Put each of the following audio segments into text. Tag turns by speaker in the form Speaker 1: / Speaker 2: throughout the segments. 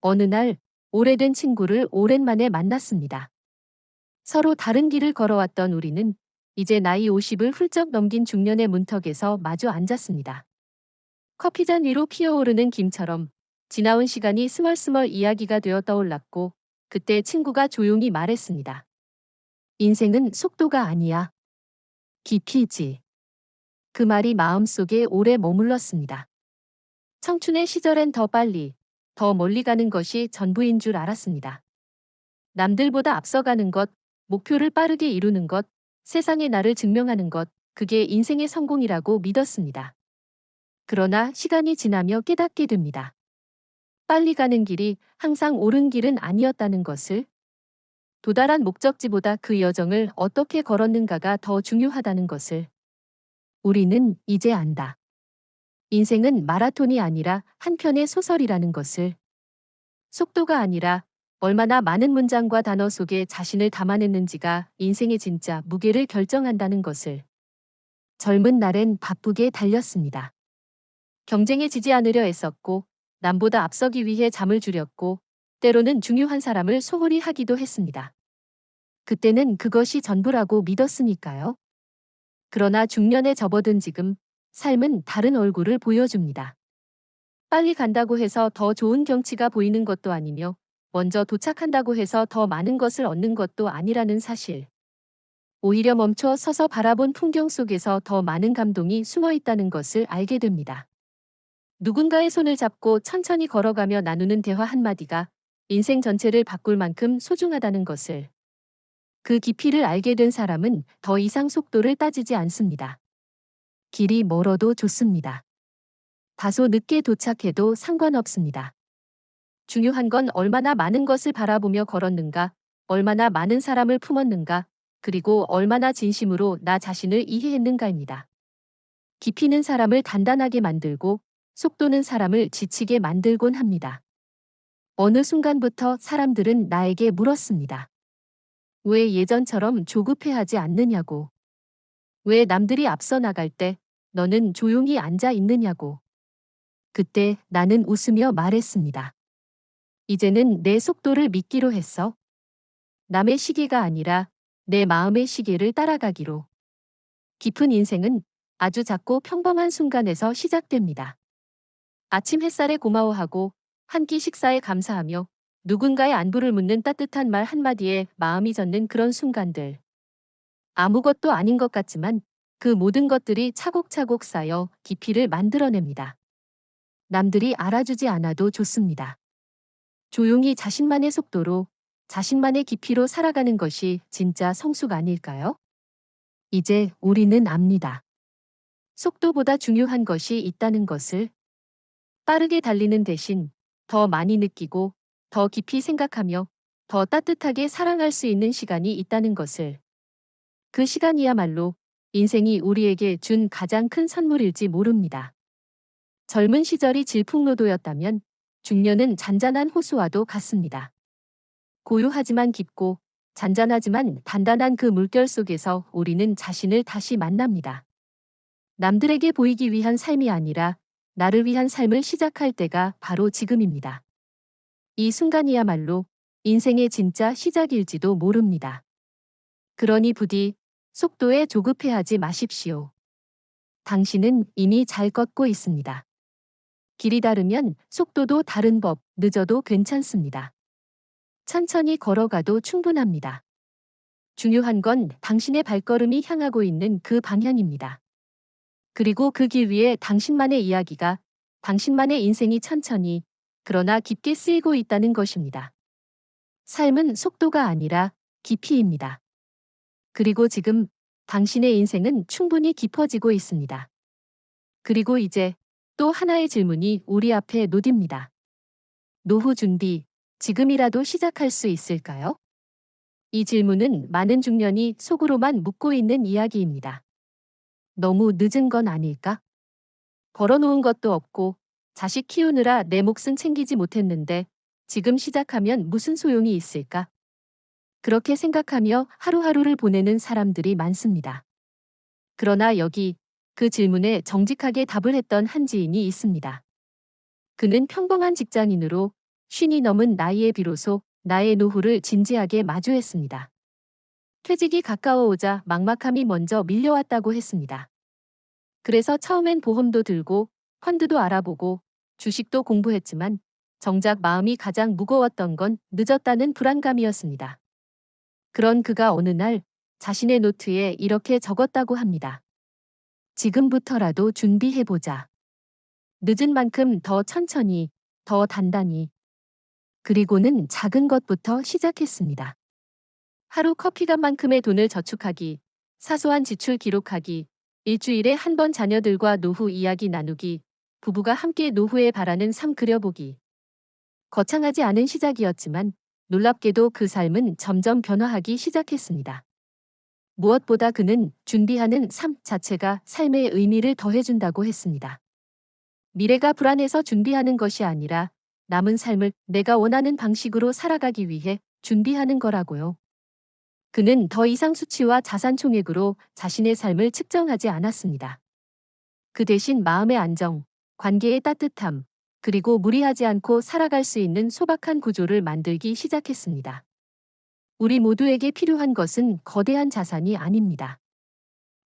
Speaker 1: 어느 날 오래된 친구를 오랜만에 만났습니다. 서로 다른 길을 걸어왔던 우리는 이제 나이 50을 훌쩍 넘긴 중년의 문턱에서 마주 앉았습니다. 커피잔 위로 피어오르는 김처럼 지나온 시간이 스멀스멀 이야기가 되어 떠올랐고 그때 친구가 조용히 말했습니다. 인생은 속도가 아니야. 깊이지. 그 말이 마음속에 오래 머물렀습니다. 청춘의 시절엔 더 빨리, 더 멀리 가는 것이 전부인 줄 알았습니다. 남들보다 앞서가는 것, 목표를 빠르게 이루는 것, 세상에 나를 증명하는 것, 그게 인생의 성공이라고 믿었습니다. 그러나 시간이 지나며 깨닫게 됩니다. 빨리 가는 길이 항상 옳은 길은 아니었다는 것을 도달한 목적지보다 그 여정을 어떻게 걸었는가가 더 중요하다는 것을 우리는 이제 안다. 인생은 마라톤이 아니라 한 편의 소설이라는 것을 속도가 아니라 얼마나 많은 문장과 단어 속에 자신을 담아냈는지가 인생의 진짜 무게를 결정한다는 것을 젊은 날엔 바쁘게 달렸습니다. 경쟁에 지지 않으려 애썼고 남보다 앞서기 위해 잠을 줄였고 때로는 중요한 사람을 소홀히 하기도 했습니다. 그때는 그것이 전부라고 믿었으니까요. 그러나 중년에 접어든 지금 삶은 다른 얼굴을 보여줍니다. 빨리 간다고 해서 더 좋은 경치가 보이는 것도 아니며 먼저 도착한다고 해서 더 많은 것을 얻는 것도 아니라는 사실. 오히려 멈춰 서서 바라본 풍경 속에서 더 많은 감동이 숨어 있다는 것을 알게 됩니다. 누군가의 손을 잡고 천천히 걸어가며 나누는 대화 한마디가 인생 전체를 바꿀 만큼 소중하다는 것을. 그 깊이를 알게 된 사람은 더 이상 속도를 따지지 않습니다. 길이 멀어도 좋습니다. 다소 늦게 도착해도 상관없습니다. 중요한 건 얼마나 많은 것을 바라보며 걸었는가, 얼마나 많은 사람을 품었는가, 그리고 얼마나 진심으로 나 자신을 이해했는가입니다. 깊이는 사람을 단단하게 만들고 속도는 사람을 지치게 만들곤 합니다. 어느 순간부터 사람들은 나에게 물었습니다. 왜 예전처럼 조급해하지 않느냐고. 왜 남들이 앞서 나갈 때 너는 조용히 앉아 있느냐고. 그때 나는 웃으며 말했습니다. 이제는 내 속도를 믿기로 했어. 남의 시계가 아니라 내 마음의 시계를 따라가기로. 깊은 인생은 아주 작고 평범한 순간에서 시작됩니다. 아침 햇살에 고마워하고 한 끼 식사에 감사하며 누군가의 안부를 묻는 따뜻한 말 한마디에 마음이 젖는 그런 순간들. 아무것도 아닌 것 같지만 그 모든 것들이 차곡차곡 쌓여 깊이를 만들어냅니다. 남들이 알아주지 않아도 좋습니다. 조용히 자신만의 속도로 자신만의 깊이로 살아가는 것이 진짜 성숙 아닐까요? 이제 우리는 압니다. 속도보다 중요한 것이 있다는 것을 빠르게 달리는 대신 더 많이 느끼고 더 깊이 생각하며 더 따뜻하게 사랑할 수 있는 시간이 있다는 것을. 그 시간이야말로 인생이 우리에게 준 가장 큰 선물일지 모릅니다. 젊은 시절이 질풍노도였다면 중년은 잔잔한 호수와도 같습니다. 고요하지만 깊고 잔잔하지만 단단한 그 물결 속에서 우리는 자신을 다시 만납니다. 남들에게 보이기 위한 삶이 아니라 나를 위한 삶을 시작할 때가 바로 지금입니다. 이 순간이야말로 인생의 진짜 시작일지도 모릅니다. 그러니 부디 속도에 조급해하지 마십시오. 당신은 이미 잘 걷고 있습니다. 길이 다르면 속도도 다른 법, 늦어도 괜찮습니다. 천천히 걸어가도 충분합니다. 중요한 건 당신의 발걸음이 향하고 있는 그 방향입니다. 그리고 그 길 위에 당신만의 이야기가, 당신만의 인생이 천천히, 그러나 깊게 쓰이고 있다는 것입니다. 삶은 속도가 아니라 깊이입니다. 그리고 지금 당신의 인생은 충분히 깊어지고 있습니다. 그리고 이제 또 하나의 질문이 우리 앞에 놓입니다. 노후 준비, 지금이라도 시작할 수 있을까요? 이 질문은 많은 중년이 속으로만 묻고 있는 이야기입니다. 너무 늦은 건 아닐까? 벌어놓은 것도 없고 자식 키우느라 내 몫은 챙기지 못했는데 지금 시작하면 무슨 소용이 있을까? 그렇게 생각하며 하루하루를 보내는 사람들이 많습니다. 그러나 여기 그 질문에 정직하게 답을 했던 한 지인이 있습니다. 그는 평범한 직장인으로 쉰이 넘은 나이에 비로소 나의 노후를 진지하게 마주했습니다. 퇴직이 가까워오자 막막함이 먼저 밀려왔다고 했습니다. 그래서 처음엔 보험도 들고 펀드도 알아보고 주식도 공부했지만 정작 마음이 가장 무거웠던 건 늦었다는 불안감이었습니다. 그런 그가 어느 날 자신의 노트에 이렇게 적었다고 합니다. 지금부터라도 준비해보자. 늦은 만큼 더 천천히, 더 단단히. 그리고는 작은 것부터 시작했습니다. 하루 커피값만큼의 돈을 저축하기, 사소한 지출 기록하기, 일주일에 한 번 자녀들과 노후 이야기 나누기, 부부가 함께 노후에 바라는 삶 그려보기. 거창하지 않은 시작이었지만 놀랍게도 그 삶은 점점 변화하기 시작했습니다. 무엇보다 그는 준비하는 삶 자체가 삶의 의미를 더해준다고 했습니다. 미래가 불안해서 준비하는 것이 아니라 남은 삶을 내가 원하는 방식으로 살아가기 위해 준비하는 거라고요. 그는 더 이상 수치와 자산 총액으로 자신의 삶을 측정하지 않았습니다. 그 대신 마음의 안정, 관계의 따뜻함, 그리고 무리하지 않고 살아갈 수 있는 소박한 구조를 만들기 시작했습니다. 우리 모두에게 필요한 것은 거대한 자산이 아닙니다.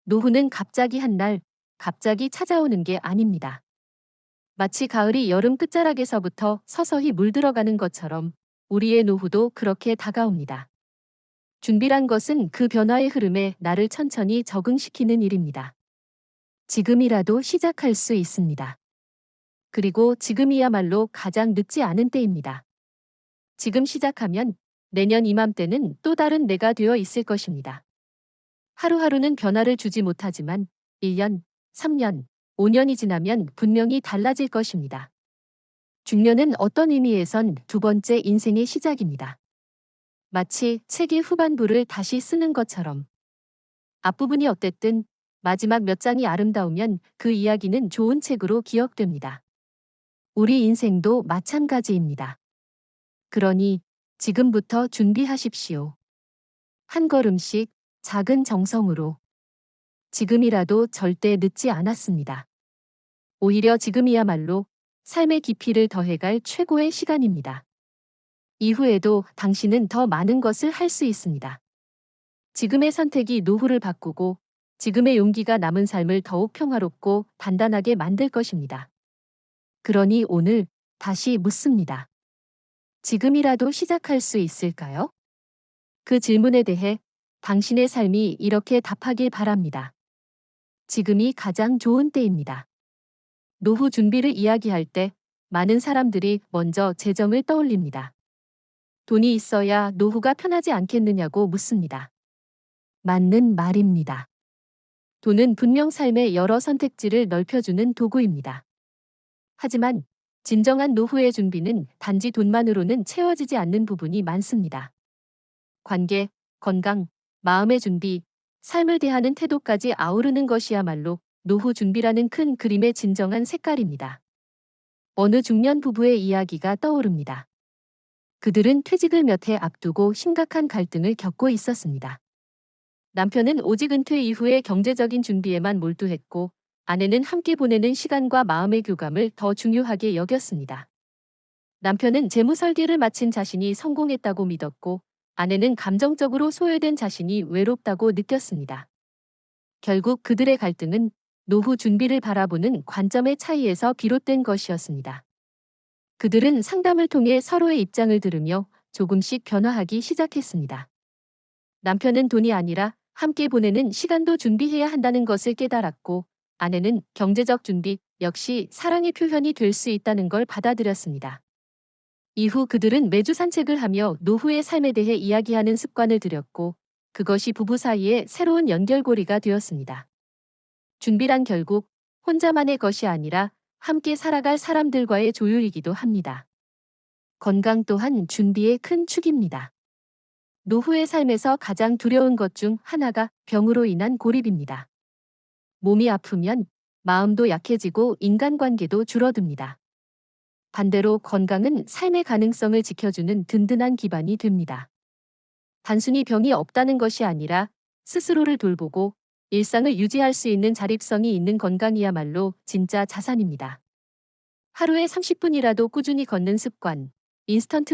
Speaker 1: 노후는 갑자기 한 날, 갑자기 찾아오는 게 아닙니다. 마치 가을이 여름 끝자락에서부터 서서히 물들어가는 것처럼 우리의 노후도 그렇게 다가옵니다. 준비란 것은 그 변화의 흐름에 나를 천천히 적응시키는 일입니다. 지금이라도 시작할 수 있습니다. 그리고 지금이야말로 가장 늦지 않은 때입니다. 지금 시작하면 내년 이맘때는 또 다른 내가 되어 있을 것입니다. 하루하루는 변화를 주지 못하지만 1년, 3년, 5년이 지나면 분명히 달라질 것입니다. 중년은 어떤 의미에선 두 번째 인생의 시작입니다. 마치 책의 후반부를 다시 쓰는 것처럼 앞부분이 어땠든 마지막 몇 장이 아름다우면 그 이야기는 좋은 책으로 기억됩니다. 우리 인생도 마찬가지입니다. 그러니 지금부터 준비하십시오. 한 걸음씩 작은 정성으로. 지금이라도 절대 늦지 않았습니다. 오히려 지금이야말로 삶의 깊이를 더해갈 최고의 시간입니다. 이후에도 당신은 더 많은 것을 할 수 있습니다. 지금의 선택이 노후를 바꾸고 지금의 용기가 남은 삶을 더욱 평화롭고 단단하게 만들 것입니다. 그러니 오늘 다시 묻습니다. 지금이라도 시작할 수 있을까요? 그 질문에 대해 당신의 삶이 이렇게 답하길 바랍니다. 지금이 가장 좋은 때입니다. 노후 준비를 이야기할 때 많은 사람들이 먼저 재정을 떠올립니다. 돈이 있어야 노후가 편하지 않겠느냐고 묻습니다. 맞는 말입니다. 돈은 분명 삶의 여러 선택지를 넓혀주는 도구입니다. 하지만 진정한 노후의 준비는 단지 돈만으로는 채워지지 않는 부분이 많습니다. 관계, 건강, 마음의 준비, 삶을 대하는 태도까지 아우르는 것이야말로 노후 준비라는 큰 그림의 진정한 색깔입니다. 어느 중년 부부의 이야기가 떠오릅니다. 그들은 퇴직을 몇 해 앞두고 심각한 갈등을 겪고 있었습니다. 남편은 오직 은퇴 이후의 경제적인 준비에만 몰두했고 아내는 함께 보내는 시간과 마음의 교감을 더 중요하게 여겼습니다. 남편은 재무 설계를 마친 자신이 성공했다고 믿었고 아내는 감정적으로 소외된 자신이 외롭다고 느꼈습니다. 결국 그들의 갈등은 노후 준비를 바라보는 관점의 차이에서 비롯된 것이었습니다. 그들은 상담을 통해 서로의 입장을 들으며 조금씩 변화하기 시작했습니다. 남편은 돈이 아니라 함께 보내는 시간도 준비해야 한다는 것을 깨달았고 아내는 경제적 준비 역시 사랑의 표현이 될 수 있다는 걸 받아들였습니다. 이후 그들은 매주 산책을 하며 노후의 삶에 대해 이야기하는 습관을 들였고 그것이 부부 사이의 새로운 연결고리가 되었습니다. 준비란 결국 혼자만의 것이 아니라 함께 살아갈 사람들과의 조율이기도 합니다. 건강 또한 준비의 큰 축입니다. 노후의 삶에서 가장 두려운 것 중 하나가 병으로 인한 고립입니다. 몸이 아프면 마음도 약해지고 인간관계도 줄어듭니다. 반대로 건강은 삶의 가능성을 지켜주는 든든한 기반이 됩니다. 단순히 병이 없다는 것이 아니라 스스로를 돌보고 일상을 유지할 수 있는 자립성이 있는 건강이야말로 진짜 자산입니다. 하루에 30분이라도 꾸준히 걷는 습관, 인스턴트